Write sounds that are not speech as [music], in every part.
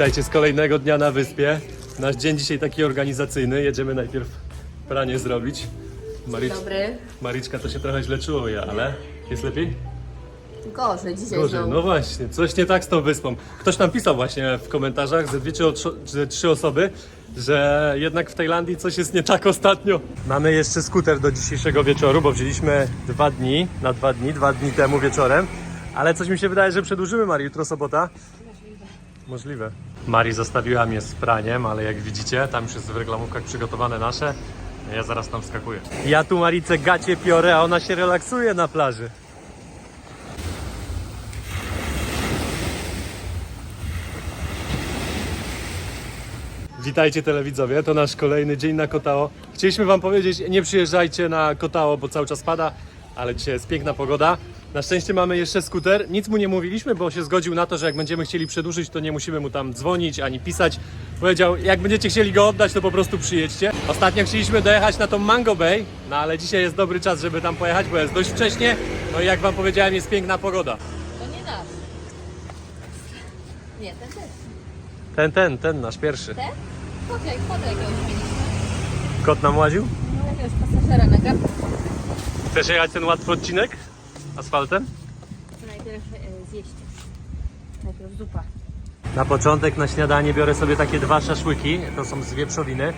Witajcie z kolejnego dnia na wyspie. Nasz dzień dzisiaj taki organizacyjny. Jedziemy najpierw pranie zrobić. Maricz, Dobry. Mariczka to się trochę źle czuje, ale jest lepiej? Gorzej dzisiaj Gorzej. znowu. No właśnie, coś nie tak z tą wyspą. Ktoś nam pisał właśnie w komentarzach, ze dwie czy, o trzy osoby, że jednak w Tajlandii coś jest nie tak ostatnio. Mamy jeszcze skuter do dzisiejszego wieczoru, bo wzięliśmy dwa dni, na dwa dni, dwa dni temu wieczorem. Ale coś mi się wydaje, że przedłużymy, Mari, jutro sobota. Możliwe. Mari zostawiła mnie z praniem, ale jak widzicie, tam już jest w reklamówkach przygotowane nasze. Ja zaraz tam wskakuję. Ja tu Marice gacie piorę, a ona się relaksuje na plaży. Witajcie telewidzowie, to nasz kolejny dzień na Kotao. Chcieliśmy wam powiedzieć, nie przyjeżdżajcie na Kotao, bo cały czas pada, ale dzisiaj jest piękna pogoda. Na szczęście mamy jeszcze skuter. Nic mu nie mówiliśmy, bo się zgodził na to, że jak będziemy chcieli przedłużyć, to nie musimy mu tam dzwonić ani pisać. Powiedział, jak będziecie chcieli go oddać, to po prostu przyjedźcie. Ostatnio chcieliśmy dojechać na tą Mango Bay, no ale dzisiaj jest dobry czas, żeby tam pojechać, bo jest dość wcześnie. No i jak wam powiedziałem, jest piękna pogoda. To nie nasz. Nie, ten też. Ten, ten, ten nasz pierwszy. Ten? Okej, okay, jakiegoś mieliśmy. Kot nam łaził? No, jakiegoś pasażera na gap. Chcesz jechać ten łatwy odcinek? Asfaltem? Najpierw e, zjeść. Najpierw zupa. Na początek na śniadanie biorę sobie takie dwa szaszłyki, to są z wieprzowiny.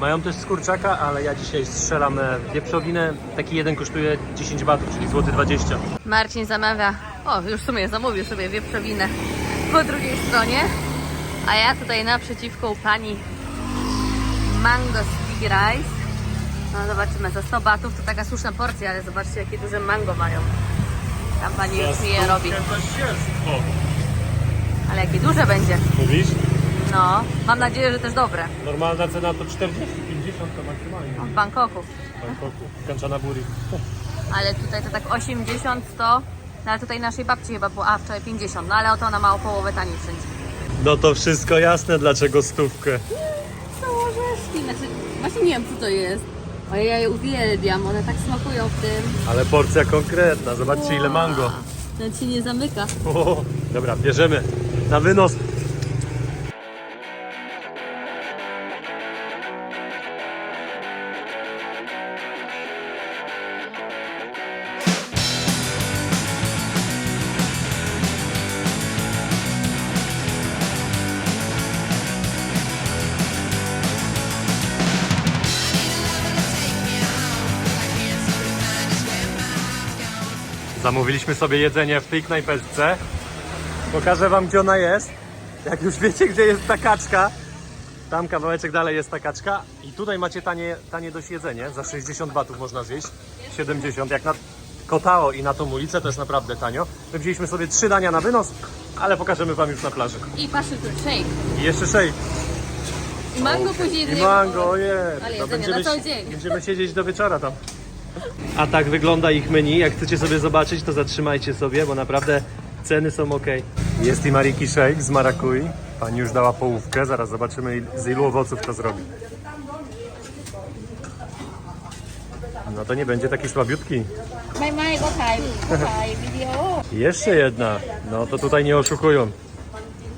Mają też z kurczaka, ale ja dzisiaj strzelam e, wieprzowinę. Taki jeden kosztuje 10 batów, czyli złoty 20. Marcin zamawia, o już w sumie zamówił sobie wieprzowinę po drugiej stronie, a ja tutaj naprzeciwko u pani mango sticky rice. No zobaczymy, za 100 batów to taka słuszna porcja, ale zobaczcie jakie duże mango mają. Tam pani już mi je robi, ale jakie duże będzie. Mówisz? No, mam nadzieję, że też dobre. Normalna cena to 40, 50 to maksymalnie. W Bangkoku. W Bangkoku, Kanchanaburi. Ale tutaj to tak 80, 100. No ale tutaj naszej babci chyba było, a wczoraj 50. No ale oto ona ma o połowę taniej wszędzie. No to wszystko jasne, dlaczego stówkę. Są orzeszki, znaczy właśnie nie wiem co to jest. Ale ja je uwielbiam, one tak smakują w tym. Ale porcja konkretna, zobaczcie ile mango. Ten się nie zamyka. O, dobra, bierzemy na wynos. Zamówiliśmy sobie jedzenie w tej knajpeczce. Pokażę wam gdzie ona jest. Jak już wiecie gdzie jest ta kaczka, tam kawałeczek dalej jest ta kaczka i tutaj macie tanie, tanie dość jedzenie. Za 60 batów można zjeść. 70 jak na Kotao i na tą ulicę to jest naprawdę tanio. My wzięliśmy sobie trzy dania na wynos, ale pokażemy wam już na plaży. I patrzcie tu, shake. I jeszcze shake. I mango później I jedzenie. mango, ojej. Ale jedzenie na cały dzień. Będziemy siedzieć do wieczora tam. A tak wygląda ich menu. Jak chcecie sobie zobaczyć, to zatrzymajcie sobie, bo naprawdę ceny są ok. Jest i Mariki Shake z Marakui. Pani już dała połówkę, zaraz zobaczymy z ilu owoców to zrobi. No to nie będzie taki słabiutki. Jeszcze jedna. No to tutaj nie oszukują.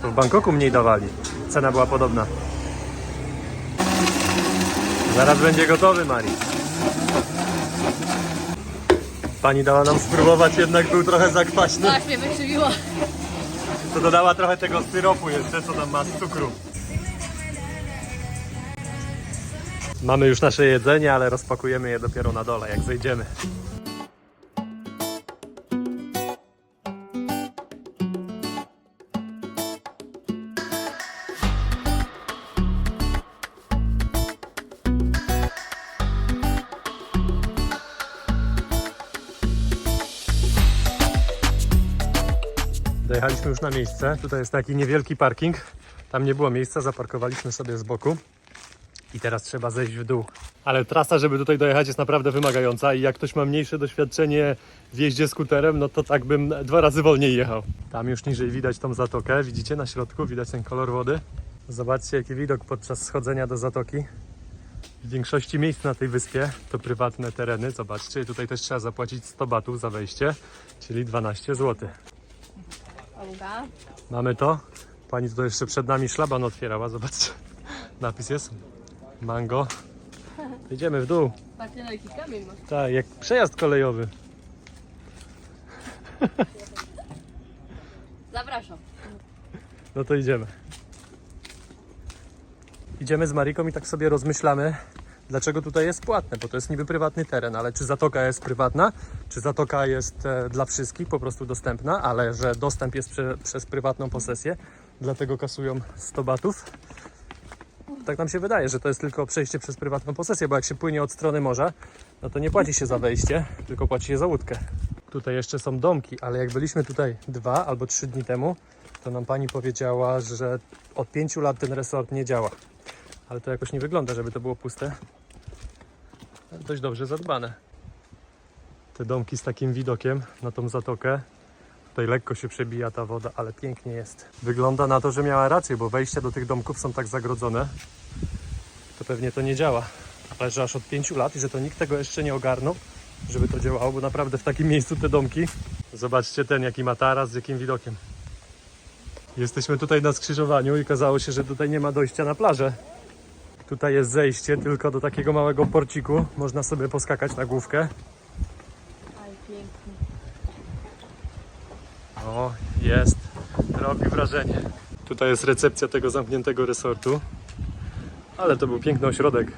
To w Bangkoku mniej dawali. Cena była podobna. Zaraz będzie gotowy, Mari. Pani dała nam spróbować, jednak był trochę za kwaśny. Aż mnie wykrzywiło. To dodała trochę tego syropu jeszcze, co tam ma z cukru. Mamy już nasze jedzenie, ale rozpakujemy je dopiero na dole, jak zejdziemy. Dojechaliśmy już na miejsce. Tutaj jest taki niewielki parking. Tam nie było miejsca, zaparkowaliśmy sobie z boku. I teraz trzeba zejść w dół. Ale trasa, żeby tutaj dojechać, jest naprawdę wymagająca. I jak ktoś ma mniejsze doświadczenie w jeździe skuterem, no to tak bym dwa razy wolniej jechał. Tam już niżej widać tą zatokę. Widzicie na środku? Widać ten kolor wody. Zobaczcie, jaki widok podczas schodzenia do zatoki. W większości miejsc na tej wyspie to prywatne tereny. Zobaczcie, tutaj też trzeba zapłacić 100 batów za wejście, czyli 12 zł. Olga, Mamy to? Pani tutaj jeszcze przed nami szlaban otwierała, zobaczcie. Napis jest. Mango. Idziemy w dół. Patrzcie na jaki kamień masz. Tak, jak przejazd kolejowy. Zapraszam. No to idziemy. Idziemy z Mariką i tak sobie rozmyślamy, dlaczego tutaj jest płatne, bo to jest niby prywatny teren, ale czy zatoka jest prywatna, czy zatoka jest e, dla wszystkich po prostu dostępna, ale że dostęp jest prze, przez prywatną posesję, dlatego kasują 100 batów. Tak nam się wydaje, że to jest tylko przejście przez prywatną posesję, bo jak się płynie od strony morza, no to nie płaci się za wejście, tylko płaci się za łódkę. Tutaj jeszcze są domki, ale jak byliśmy tutaj dwa albo trzy dni temu, to nam pani powiedziała, że od pięciu lat ten resort nie działa. Ale to jakoś nie wygląda, żeby to było puste. Dość dobrze zadbane. Te domki z takim widokiem na tą zatokę. Tutaj lekko się przebija ta woda, ale pięknie jest. Wygląda na to, że miała rację, bo wejścia do tych domków są tak zagrodzone. To pewnie to nie działa. Ale że aż od pięciu lat i że to nikt tego jeszcze nie ogarnął, żeby to działało, bo naprawdę w takim miejscu te domki. Zobaczcie ten, jaki ma taras, z jakim widokiem. Jesteśmy tutaj na skrzyżowaniu i okazało się, że tutaj nie ma dojścia na plażę. Tutaj jest zejście tylko do takiego małego porciku. Można sobie poskakać na główkę. Ale pięknie. O, jest. Robi wrażenie. Tutaj jest recepcja tego zamkniętego resortu. Ale to był piękny ośrodek.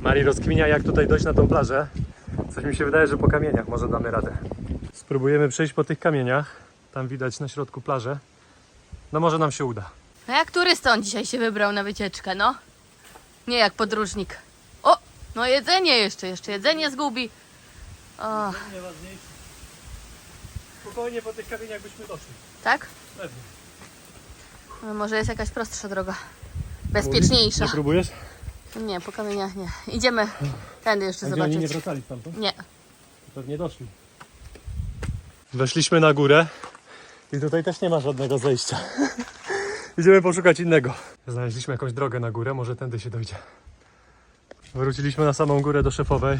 Mari rozkminia, jak tutaj dojść na tą plażę. Coś mi się wydaje, że po kamieniach może damy radę. Spróbujemy przejść po tych kamieniach. Tam widać na środku plażę. No może nam się uda. No jak turysta on dzisiaj się wybrał na wycieczkę, no? Nie jak podróżnik. O! No jedzenie jeszcze, jeszcze jedzenie zgubi. O, Najważniejsze. Spokojnie po tych kamieniach byśmy doszli. tak? Pewnie. No, może jest jakaś prostsza droga. Bezpieczniejsza. Nie próbujesz? Nie, po kamieniach nie. Idziemy tędy jeszcze zobaczyć. wracali stamtąd? Nie. Pewnie doszli. Weszliśmy na górę i tutaj też nie ma żadnego zejścia. [laughs] Idziemy poszukać innego. Znaleźliśmy jakąś drogę na górę, może tędy się dojdzie. Wróciliśmy na samą górę do szefowej.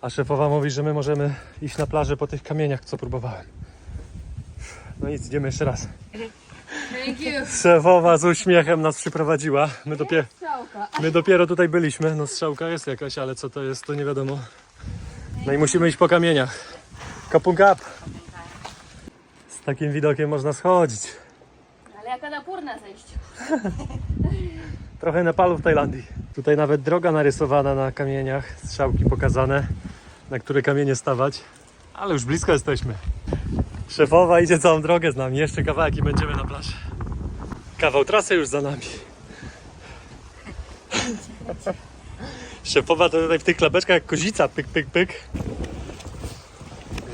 A szefowa mówi, że my możemy iść na plażę po tych kamieniach, co próbowałem. No nic, idziemy jeszcze raz. Thank you. Szefowa z uśmiechem nas przyprowadziła. My dopiero, Strzałka. my dopiero tutaj byliśmy. No strzałka jest jakaś, ale co to jest, to nie wiadomo. No i musimy iść po kamieniach. Kapung up. Z takim widokiem można schodzić. Ale jaka napórna zejść. [laughs] Trochę Nepalu w Tajlandii. Tutaj nawet droga narysowana na kamieniach, strzałki pokazane, na które kamienie stawać. Ale już blisko jesteśmy. Szefowa idzie całą drogę z nami. Jeszcze kawałek i będziemy na plaży. Kawał trasy już za nami. [laughs] Szefowa to tutaj w tych klapeczkach jak kozica, pyk, pyk, pyk.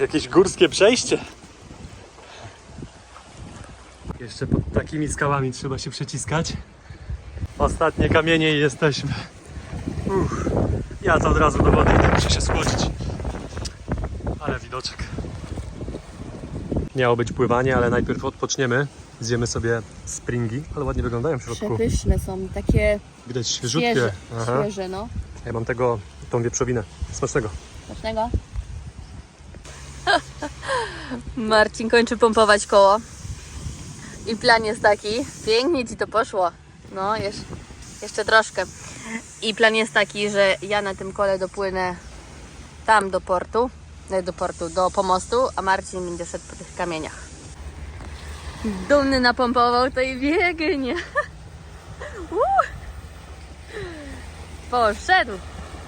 Jakieś górskie przejście. Jeszcze pod takimi skałami trzeba się przeciskać. Ostatnie kamienie i jesteśmy. Uff, ja to od razu do wody idę, muszę się schłodzić. Ale widoczek. Miało być pływanie, ale najpierw odpoczniemy. Zjemy sobie springi, ale ładnie wyglądają w środku. Przepyszne są, takie Widać świeżutkie. świeże, Aha. świeże no. Ja mam tego, tą wieprzowinę. Smacznego. Smacznego. [laughs] Marcin kończy pompować koło. I plan jest taki, pięknie ci to poszło. No, jeszcze, jeszcze troszkę. I plan jest taki, że ja na tym kole dopłynę tam do portu, nie do portu, do pomostu, a Marcin będzie szedł po tych kamieniach. Dumny napompował to i biegnie. [laughs] Uh. Poszedł.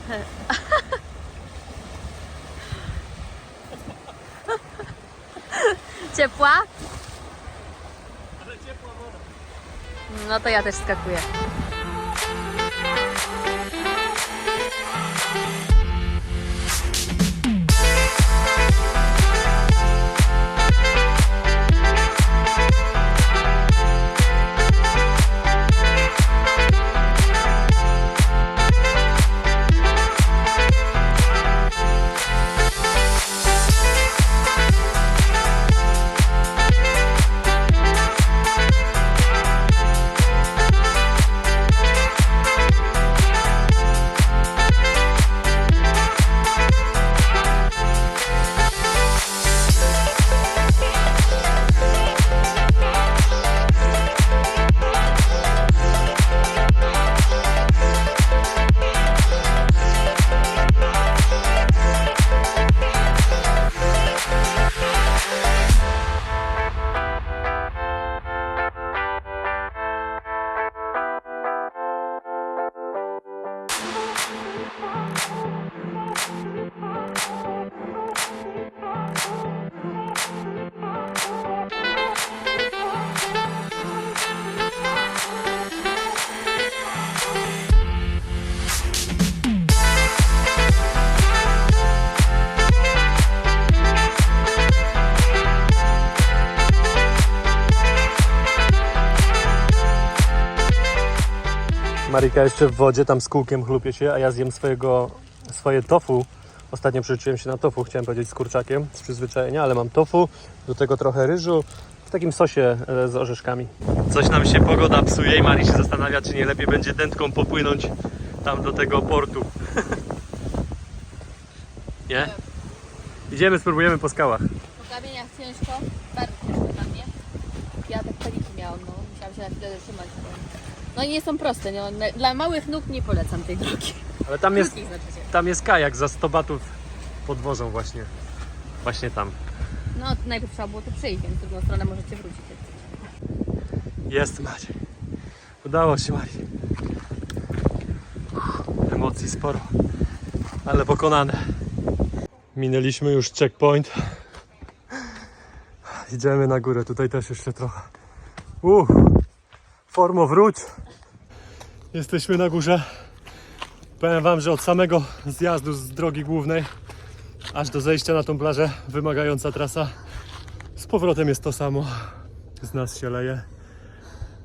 [laughs] Ciepła? No to ja też skakuję. Marika jeszcze w wodzie, tam z kółkiem chlupie się, a ja zjem swojego, swoje tofu. Ostatnio przyuczyłem się na tofu, chciałem powiedzieć z kurczakiem, z przyzwyczajenia, ale mam tofu, do tego trochę ryżu, w takim sosie e, z orzeszkami. Coś nam się pogoda psuje i Mari się zastanawia, czy nie lepiej będzie dętką popłynąć tam do tego portu. [laughs] nie? Idziemy, spróbujemy po skałach. Po kamieniach ciężko, bardzo ciężko dla mnie. Ja tak paniki miałam, no. Musiałam się na chwilę zatrzymać. No i nie są proste, nie? Dla małych nóg nie polecam tej drogi. Ale tam jest, Krótkich znaczy się. tam jest kajak za 100 batów pod wożą właśnie. Właśnie tam. No, najpierw trzeba było tu przyjść, więc w drugą stronę możecie wrócić. jak chcecie. Jest Maciej. Udało się Mari. Uff, Emocji sporo, ale pokonane. Minęliśmy już checkpoint. Idziemy na górę, tutaj też jeszcze trochę. Uff, formo wróć. Jesteśmy na górze. Powiem wam, że od samego zjazdu z drogi głównej aż do zejścia na tą plażę wymagająca trasa. Z powrotem jest to samo. Z nas się leje.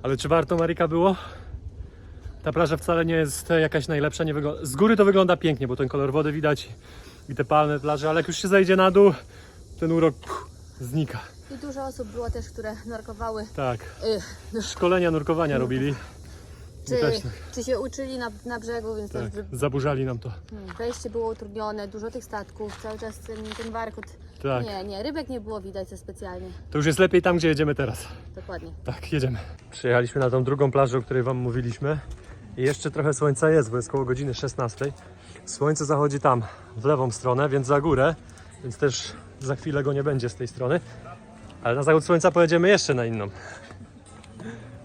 Ale czy warto Marika było? Ta plaża wcale nie jest jakaś najlepsza. Nie wygląda... Z góry to wygląda pięknie, bo ten kolor wody widać i te palmy plaże, ale jak już się zejdzie na dół, ten urok pff, znika. I dużo osób było też, które nurkowały. Tak. Y, Szkolenia nurkowania robili. czy, też tak. czy się uczyli na, na brzegu, więc Tak. też Zaburzali nam to. hmm, wejście było utrudnione, dużo tych statków, cały czas ten, ten warkot. Tak. Nie, nie, rybek nie było widać co specjalnie. To już jest lepiej tam, gdzie jedziemy teraz. Dokładnie. Tak, jedziemy. Przyjechaliśmy na tą drugą plażę, o której Wam mówiliśmy. I jeszcze trochę słońca jest, bo jest koło godziny 16. Słońce zachodzi tam, w lewą stronę, więc za górę, więc też za chwilę go nie będzie z tej strony. Ale na zachód słońca pojedziemy jeszcze na inną.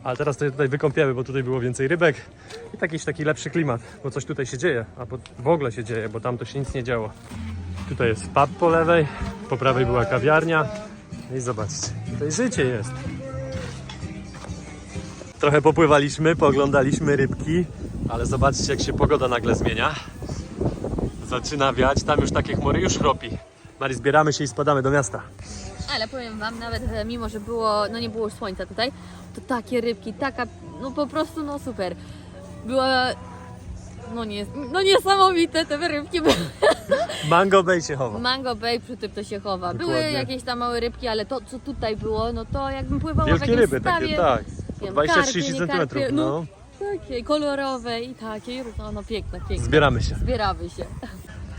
Ale teraz to tutaj wykąpiemy, bo tutaj było więcej rybek i jakiś taki lepszy klimat, bo coś tutaj się dzieje, a w ogóle się dzieje, bo tam to się nic nie działo. Tutaj jest pub po lewej, po prawej była kawiarnia. No I zobaczcie, tutaj życie jest. Trochę popływaliśmy, pooglądaliśmy rybki, ale zobaczcie jak się pogoda nagle zmienia. Zaczyna wiać, tam już takie chmury już chropi. Mari, zbieramy się i spadamy do miasta. Ale powiem wam, nawet mimo, że było, no nie było już słońca tutaj, to takie rybki, taka, no po prostu, no super. Była, no nie, no niesamowite te rybki były. [laughs] Mango Bay się chowa. Mango Bay przy tym to się chowa. Były Dokładnie. jakieś tam małe rybki, ale to co tutaj było, no to jakbym pływała w Wielkie jakimś ryby, stawie. takie tak. wiem, 20-30 karpie, nie cm. karpie, No. Takie kolorowe i takie, no, no piękne, piękne. Zbieramy się. Zbieramy się.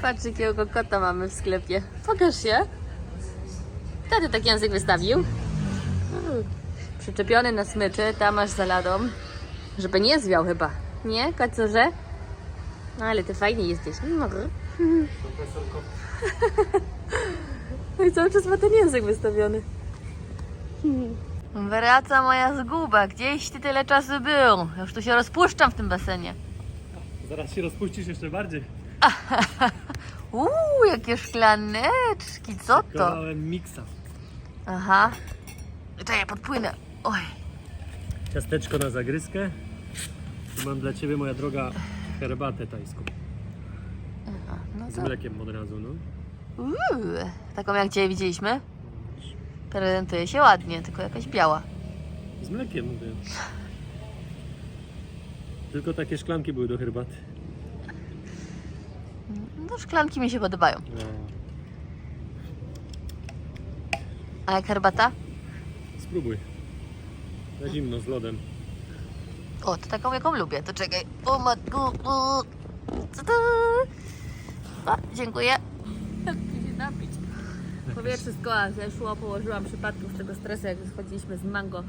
Patrz jakiego kota mamy w sklepie. Pokaż się. Kto tu tak język wystawił? Mm. Przyczepiony na smyczy, tam masz za ladą. Żeby nie zwiał chyba. Nie, kacurze? No ale ty fajnie jesteś. No. [laughs] No i cały czas ma ten język wystawiony. Wraca moja zguba. Gdzieś ty tyle czasu był. Już tu się rozpuszczam w tym basenie. Zaraz się rozpuścisz jeszcze bardziej. [laughs] Uuu, jakie szklaneczki, co to? Miksa. Aha. Czekaj, podpłynę. Oj. Ciasteczko na zagryzkę. Tu mam dla Ciebie, moja droga, herbatę tajską. Aha, no Z to... mlekiem od razu, no. Uuu, taką jak dzisiaj widzieliśmy. Prezentuje się ładnie, tylko jakaś biała. Z mlekiem mówię. Tylko takie szklanki były do herbaty. No szklanki mi się podobają. No. A jak herbata? Spróbuj. Na zimno, z lodem. O, to taką jaką lubię. To czekaj. O matku. O. A, dziękuję. Chcę się napić. Powietrze z koła zeszło, położyłam przypadków z tego stresu, jak schodziliśmy z Mango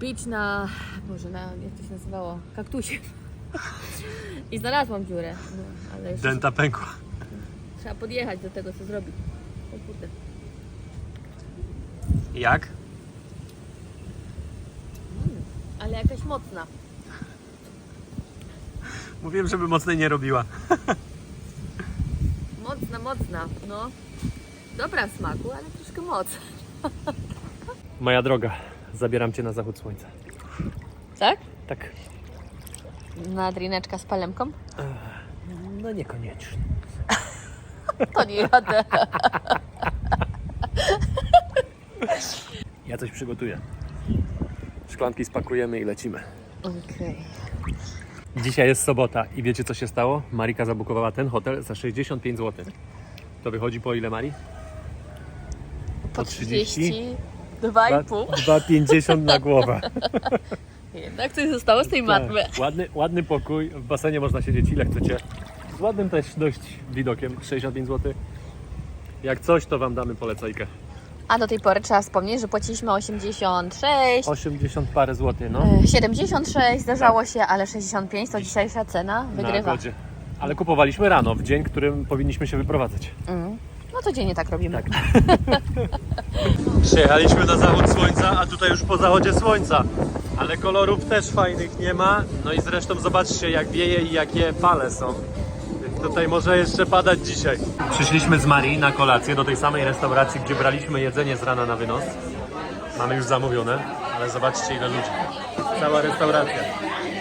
Beach na, Boże, na, jak to się nazywało? Kaktusie. I znalazłam dziurę, no, ale jeszcze Denta pękła. trzeba podjechać do tego, co zrobić. O kurde. Jak? Ale jakaś mocna. Mówiłem, żeby mocnej nie robiła. Mocna, mocna, no. Dobra w smaku, ale troszkę moc. Moja droga, zabieram Cię na zachód słońca. Tak? Tak. Na drineczka z palemką? No niekoniecznie. [laughs] To nie jadę. Ja coś przygotuję. Szklanki spakujemy i lecimy. Okej. Dzisiaj jest sobota i wiecie co się stało? Marika zabukowała ten hotel za 65 zł. To wychodzi po ile Mari? Po 30? 32,5. 2,50 na głowę. [laughs] Jednak coś zostało z tej matmy. Tak. Ładny, ładny pokój, w basenie można siedzieć ile chcecie. Z ładnym też dość widokiem, 65 zł. Jak coś, to Wam damy polecajkę. A do tej pory trzeba wspomnieć, że płaciliśmy 86, 80 parę złotych, no. e, 76 zdarzało się, ale 65 to dzisiejsza cena Na wygrywa. godzie. Ale kupowaliśmy rano, w dzień, którym powinniśmy się wyprowadzać. Mm. No codziennie tak robimy. Tak. [laughs] Przyjechaliśmy na zachód słońca, a tutaj już po zachodzie słońca. Ale kolorów też fajnych nie ma. No i zresztą zobaczcie jak wieje i jakie fale są. Tutaj może jeszcze padać dzisiaj. Przyszliśmy z Marii na kolację do tej samej restauracji, gdzie braliśmy jedzenie z rana na wynos. Mamy już zamówione, ale zobaczcie ile ludzi. Cała restauracja.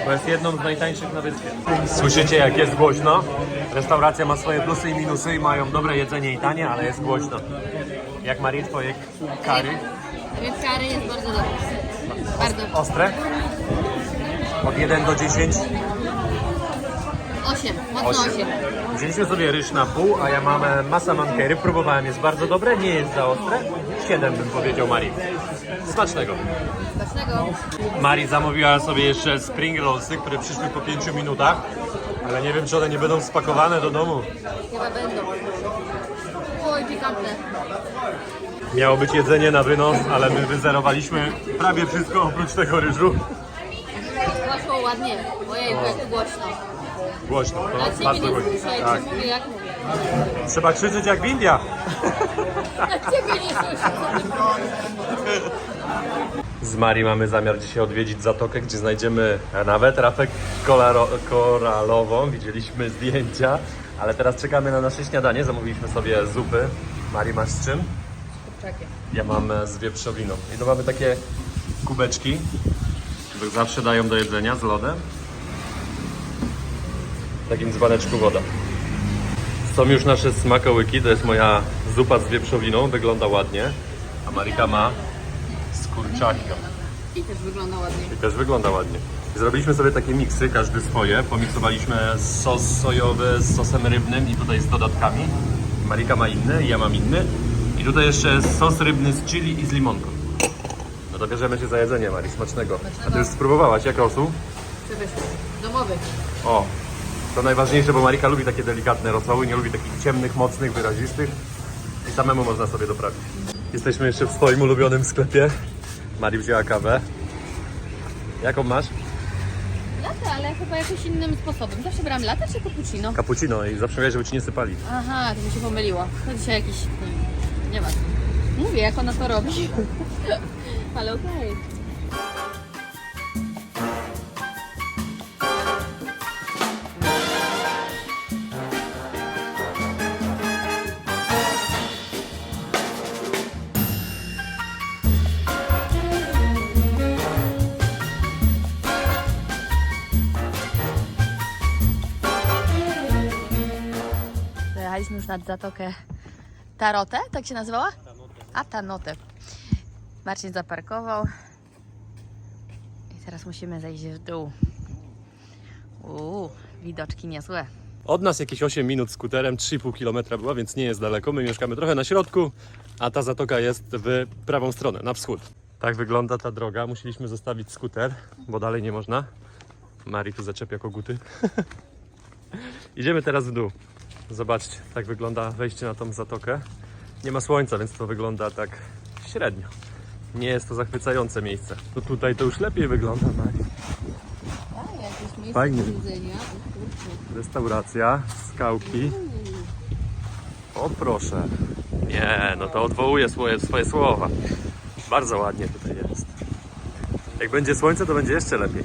Bo jest jedną z najtańszych na wyspie. Słyszycie jak jest głośno? Restauracja ma swoje plusy i minusy i mają dobre jedzenie i tanie, ale jest głośno. Jak Marii twoje kary? Kary jest bardzo dobry. Bardzo. Ostre? Od 1 do 10? 8, mocno 8. Wzięliśmy sobie ryż na pół, a ja mam e, masa mankery. Próbowałem, jest bardzo dobre, nie jest za ostre. 7 bym powiedział Marii. Smacznego. Smacznego. Mari zamówiła sobie jeszcze spring rollsy, które przyszły po 5 minutach. Ale nie wiem, czy one nie będą spakowane do domu. Chyba będą. Oj, pikantne. Miało być jedzenie na wynos, ale my wyzerowaliśmy prawie wszystko oprócz tego ryżu. Poszło ładnie. Ojej, jak głośno. Głośno, to bardzo głośno. Tak. mówię jak mówię. Trzeba krzyczeć jak w Indiach. [laughs] Ciebie nie słyszę. Z Marii mamy zamiar dzisiaj odwiedzić zatokę, gdzie znajdziemy nawet rafę kolaro- koralową. Widzieliśmy zdjęcia, ale teraz czekamy na nasze śniadanie. Zamówiliśmy sobie zupy. Marii masz z czym? Kurczakiem. Ja mam e, z wieprzowiną. I to mamy takie kubeczki, które zawsze dają do jedzenia z lodem. Takim dzbaneczku woda. Są już nasze smakołyki, to jest moja zupa z wieprzowiną, wygląda ładnie. A Marika ma z kurczakiem. I też wygląda ładnie. I też wygląda ładnie. Zrobiliśmy sobie takie miksy, każdy swoje. Pomiksowaliśmy sos sojowy z sosem rybnym i tutaj z dodatkami. Marika ma inny, ja mam inny. I tutaj jeszcze sos rybny z chili i z limonką. No to bierzemy się za jedzenie, Mari, smacznego. A ty już spróbowałaś, jak rosół? Domowy. O, to najważniejsze, bo Marika lubi takie delikatne rosoły, nie lubi takich ciemnych, mocnych, wyrazistych. I samemu można sobie doprawić. Jesteśmy jeszcze w swoim ulubionym sklepie. Mari wzięła kawę. Jaką masz? Latę, ale chyba jakoś innym sposobem. Zawsze brałam latę czy cappuccino? Cappuccino i zawsze mówię, żeby ci nie sypali. Aha, to mi się pomyliło. To dzisiaj jakiś... Nie, wiem, nie ma. Mówię, jak ona to robi. [laughs] ale okej. Nad zatokę Tarotę, tak się nazywała? A, Tanotę. Marcin zaparkował. I teraz musimy zejść w dół. Uuu, widoczki niezłe. Od nas jakieś 8 minut skuterem, 3,5 km była, więc nie jest daleko. My mieszkamy trochę na środku, a ta zatoka jest w prawą stronę, na wschód. Tak wygląda ta droga. Musieliśmy zostawić skuter, bo dalej nie można. Mari tu zaczepia koguty. [laughs] Idziemy teraz w dół. Zobaczcie, tak wygląda wejście na tą zatokę. Nie ma słońca, więc to wygląda tak średnio. Nie jest to zachwycające miejsce. To tutaj to już lepiej wygląda, Mari. A, jakieś miejsce Fajnie. do jedzenia. O kurczę. Restauracja, skałki. O proszę. Nie, no to odwołuje swoje, swoje słowa. Bardzo ładnie tutaj jest. Jak będzie słońce, to będzie jeszcze lepiej.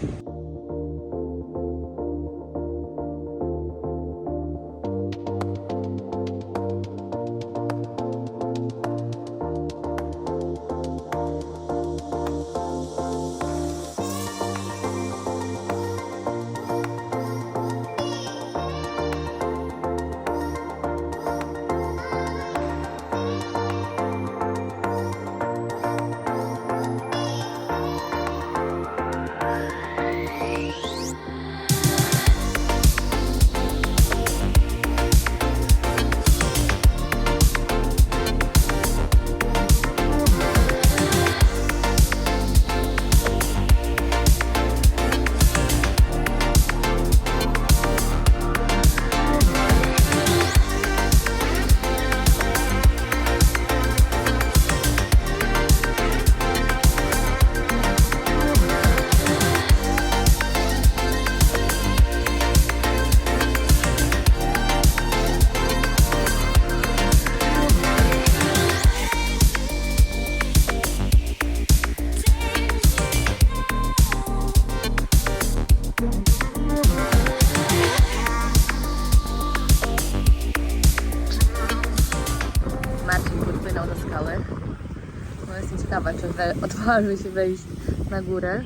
Odważy się wejść na górę.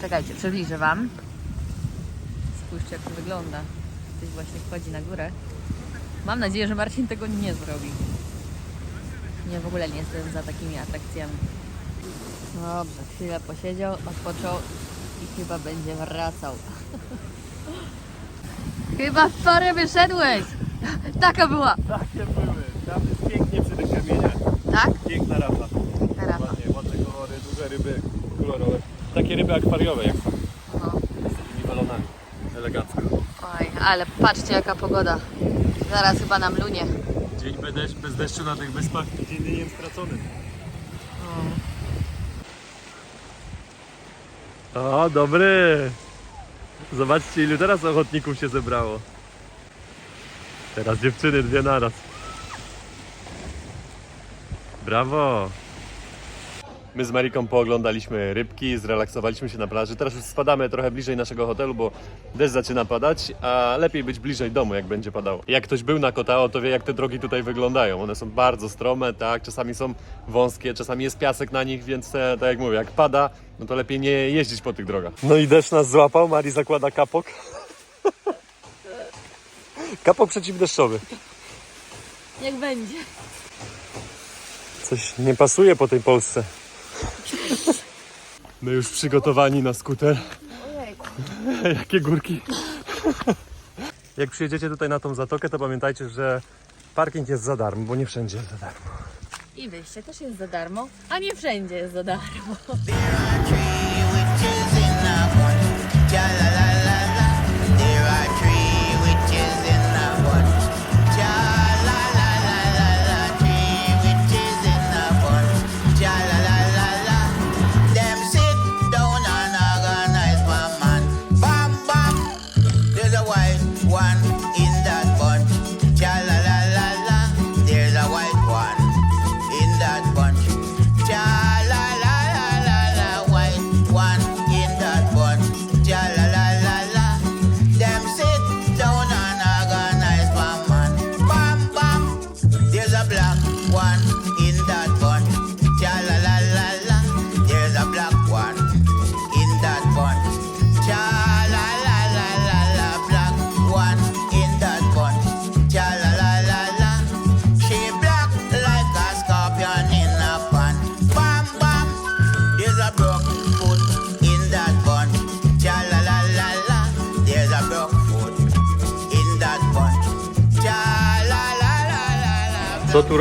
Czekajcie, przybliżę Wam. Spójrzcie, jak to wygląda. Ktoś właśnie wchodzi na górę. Mam nadzieję, że Marcin tego nie zrobi. Nie, w ogóle nie jestem za takimi atrakcjami. Dobrze, chwilę posiedział, odpoczął i chyba będzie wracał. [laughs] chyba w porę wyszedłeś! [laughs] Taka była! Takie były. Tam jest pięknie przy tych kamieniach. Tak? Piękna rafa. Na rafa. Ładnie, ładne kolory, duże ryby kolorowe. Takie ryby akwariowe jak są. No. Z takimi balonami. Elegancko. Oj, ale patrzcie jaka pogoda. Zaraz chyba nam lunie. Dzień bez deszczu, bez deszczu na tych wyspach, dzień dniem stracony. O, dobry! Zobaczcie, ilu teraz ochotników się zebrało. Teraz dziewczyny, dwie naraz. Brawo! My z Mariką pooglądaliśmy rybki, zrelaksowaliśmy się na plaży. Teraz już spadamy trochę bliżej naszego hotelu, bo deszcz zaczyna padać, a lepiej być bliżej domu, jak będzie padało. Jak ktoś był na Kotao, to wie, jak te drogi tutaj wyglądają. One są bardzo strome, tak? Czasami są wąskie, czasami jest piasek na nich, więc e, tak jak mówię, jak pada, no to lepiej nie jeździć po tych drogach. No i deszcz nas złapał, Mari zakłada kapok. [laughs] kapok przeciwdeszczowy. Jak będzie. Coś nie pasuje po tej Polsce. My już przygotowani na skuter. [laughs] Jakie górki. Jak przyjedziecie tutaj na tą zatokę, to pamiętajcie, że parking jest za darmo, bo nie wszędzie jest za darmo. I wyjście też jest za darmo, a nie wszędzie jest za darmo.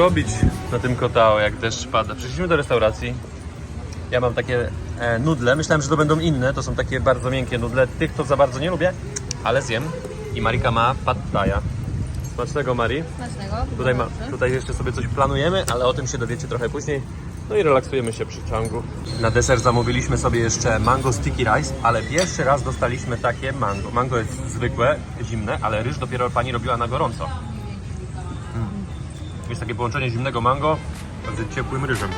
Robić na tym kotao, jak deszcz pada? Przyszliśmy do restauracji. Ja mam takie e, nudle. Myślałem, że to będą inne. To są takie bardzo miękkie nudle. Tych to za bardzo nie lubię, ale zjem. I Marika ma pad thai'a. Smacznego, Mari. Smacznego. Tutaj, ma, tutaj jeszcze sobie coś planujemy, ale o tym się dowiecie trochę później. No i relaksujemy się przy ciągu. Na deser zamówiliśmy sobie jeszcze mango sticky rice, ale pierwszy raz dostaliśmy takie mango. Mango jest zwykłe, zimne, ale ryż dopiero pani robiła na gorąco. Jest takie połączenie zimnego mango z ciepłym ryżem.